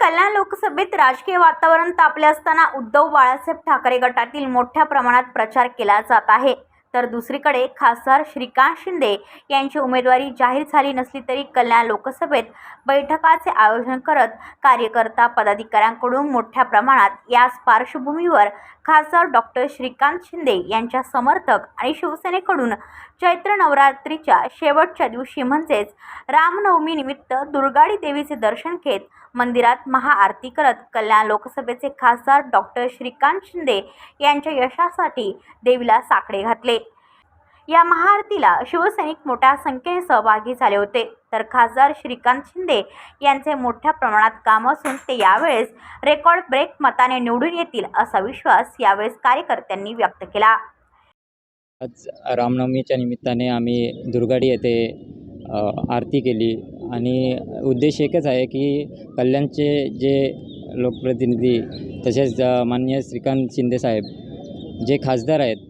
कल्याण लोकसभेत राजकीय वातावरण तापले असताना उद्धव बाळासाहेब ठाकरे गटातील मोठ्या प्रमाणात प्रचार केला जात आहे. तर दुसरीकडे खासदार श्रीकांत शिंदे यांची उमेदवारी जाहीर झाली नसली तरी कल्याण लोकसभेत बैठकाचे आयोजन करत कार्यकर्ता पदाधिकाऱ्यांकडून मोठ्या प्रमाणात याच पार्श्वभूमीवर खासदार डॉक्टर श्रीकांत शिंदे यांच्या समर्थक आणि शिवसेनेकडून चैत्र नवरात्रीच्या शेवटच्या दिवशी म्हणजेच रामनवमीनिमित्त दुर्गाडी देवीचे दर्शन घेत मंदिरात महाआरती करत कल्याण लोकसभेचे खासदार डॉक्टर श्रीकांत शिंदे यांच्या यशासाठी देवीला साकडे घातले. या महाआरतीला शिवसैनिक मोठ्या संख्येने सहभागी झाले होते. तर खासदार श्रीकांत शिंदे यांचे मोठ्या प्रमाणात काम असून ते यावेळेस रेकॉर्ड ब्रेक मताने निवडून येतील असा विश्वास यावेळेस कार्यकर्त्यांनी व्यक्त केला. आज रामनवमीच्या निमित्ताने आम्ही दुर्गाडी येथे आरती केली. आणि उद्देश एकच आहे की कल्याणचे जे लोकप्रतिनिधी तसेच माननीय श्रीकांत शिंदेसाहेब जे खासदार आहेत